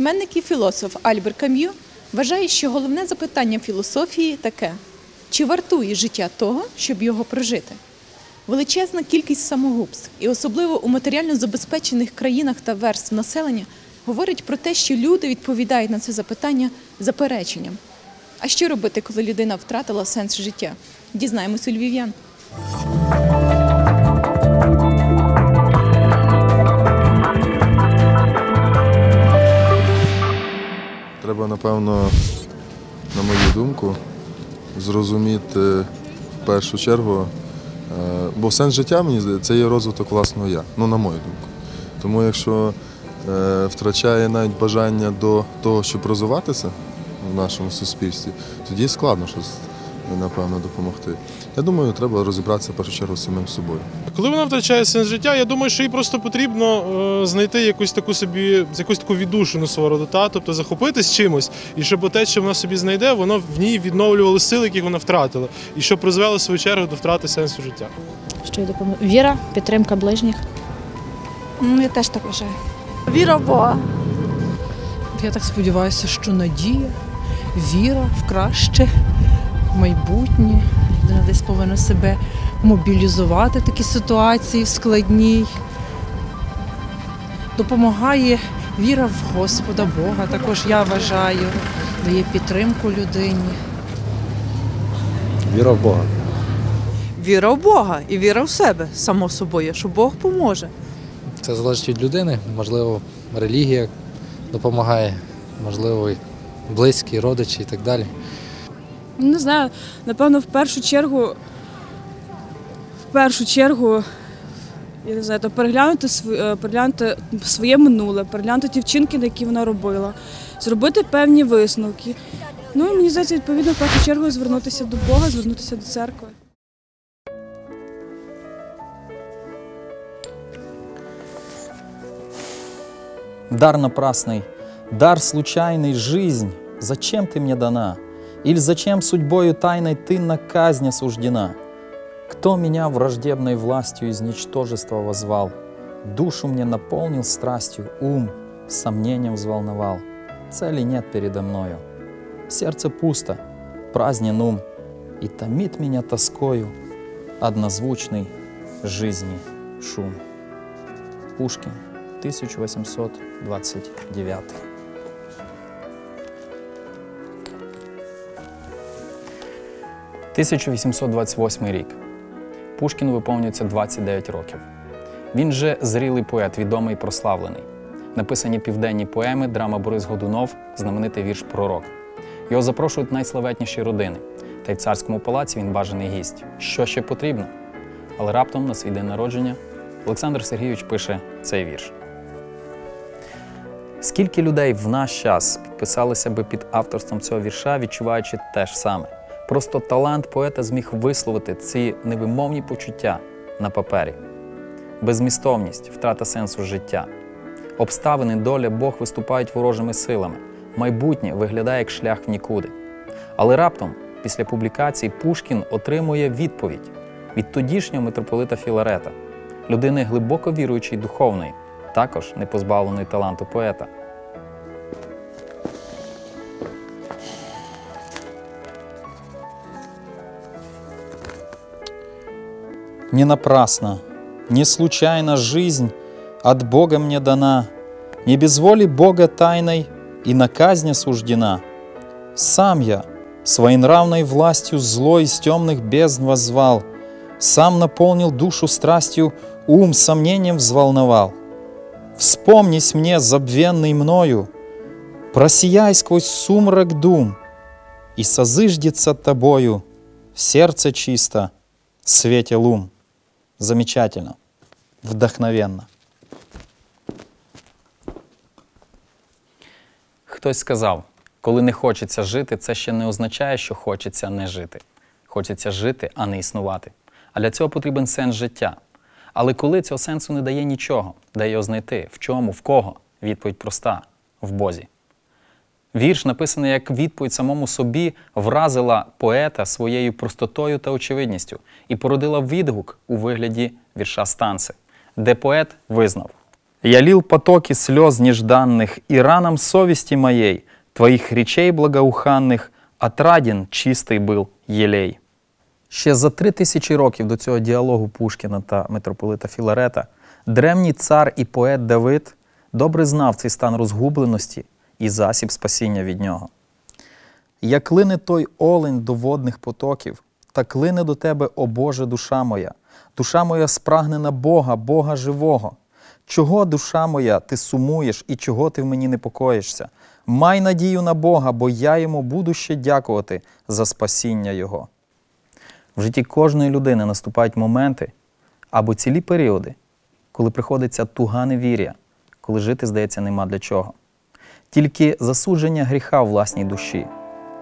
Письменник і філософ Альбер Кам'ю вважає, що головне запитання філософії таке: чи вартує життя того, щоб його прожити? Величезна кількість самогубств, і особливо у матеріально забезпечених країнах та верств населення, говорить про те, що люди відповідають на це запитання запереченням. А що робити, коли людина втратила сенс життя? Дізнаємось у львів'ян. Треба, напевно, на мою думку, зрозуміти в першу чергу, е, бо сенс життя, мені здається, це є розвиток власного я, ну, на мою думку. Тому якщо е, втрачає навіть бажання до того, щоб розвиватися в нашому суспільстві, тоді складно щось, напевно, допомогти. Я думаю, треба розібратися в першу чергу з самим собою. Коли вона втрачає сенс життя, я думаю, що їй просто потрібно е, знайти якусь таку собі, якусь таку віддушину свого роду, та? тобто захопитись чимось, і щоб те, що вона собі знайде, воно в ній відновлювало сили, які вона втратила, і щоб призвело в свою чергу до втрати сенсу життя. Що й допоможе? Віра, підтримка ближніх. Ну, я теж так вважаю. Віра в Бога. Я так сподіваюся, що надія, віра в краще, майбутнє. Людина десь повинна себе мобілізувати в такій ситуації складній. Допомагає віра в Господа Бога. Також я вважаю, дає підтримку людині. Віра в Бога. Віра в Бога і віра в себе, само собою, що Бог поможе. Це залежить від людини. Можливо, релігія допомагає, можливо, близькі, родичі і так далі. Не знаю, напевно, в першу чергу, в першу чергу, я не знаю, то переглянути, св- е, переглянути своє минуле, переглянути ті вчинки, які вона робила, зробити певні висновки. Ну і мені здається, відповідно, в першу чергу звернутися до Бога, звернутися до церкви. Дар напрасный, дар случайный, жизнь, зачем ты мне дана? Или зачем судьбою тайной ты на казнь осуждена? Кто меня враждебной властью из ничтожества возвал? Душу мне наполнил страстью, ум сомнением взволновал. Цели нет передо мною. Сердце пусто, празднен ум, и томит меня тоскою однозвучный жизни шум. Пушкин, 1829. – 1828 рік. Пушкін виповнюється 29 років. Він же зрілий поет, відомий і прославлений. Написані південні поеми, драма Борис Годунов, знаменитий вірш Пророк. Його запрошують найславетніші родини, та й в царському палаці він бажаний гість. Що ще потрібно? Але раптом на свій день народження Олександр Сергійович пише цей вірш. Скільки людей в наш час підписалися би під авторством цього вірша, відчуваючи те ж саме. Просто талант поета зміг висловити ці невимовні почуття на папері. Безмістовність, втрата сенсу життя. Обставини, доля, Бог виступають ворожими силами. Майбутнє виглядає як шлях в нікуди. Але раптом, після публікації, Пушкін отримує відповідь від тодішнього митрополита Філарета, людини глибоко віруючої духовної, також не позбавленої таланту поета. Не напрасно, не случайно жизнь от Бога мне дана, не без воли Бога тайной и на казнь осуждена. Сам я своенравной властью злой из темных бездн возвал, сам наполнил душу страстью, ум сомнением взволновал. Вспомнись мне, забвенный мною, просияй сквозь сумрак дум, и созыждется тобою сердце чисто, свете лун. Замечательно, вдохновенно. Хтось сказав, коли не хочеться жити, це ще не означає, що хочеться не жити. Хочеться жити, а не існувати. А для цього потрібен сенс життя. Але коли цього сенсу не дає нічого, де його знайти, в чому, в кого? Відповідь проста в Бозі. Вірш, написаний як відповідь самому собі, вразила поета своєю простотою та очевидністю і породила відгук у вигляді вірша станци, де поет визнав: Я лил потоки слез нежданных, и ранам совести моей, твоих речей благоуханных, отраден чистий был єлей. Ще за три тисячі років до цього діалогу Пушкіна та митрополита Філарета древній цар і поет Давид добре знав цей стан розгубленості і засіб спасіння від нього. Як клине той олень до водних потоків, та клине до тебе, о Боже, душа моя, душа моя спрагнена Бога, Бога живого. Чого, душа моя, ти сумуєш і чого ти в мені непокоїшся? Май надію на Бога, бо я йому буду ще дякувати за спасіння Його. В житті кожної людини наступають моменти або цілі періоди, коли приходиться туга невір'я, коли жити, здається, нема для чого. Тільки засудження гріха власній душі,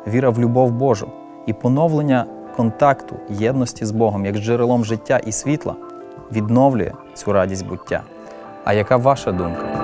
віра в любов Божу і поновлення контакту, єдності з Богом як джерелом життя і світла відновлює цю радість буття. А яка ваша думка?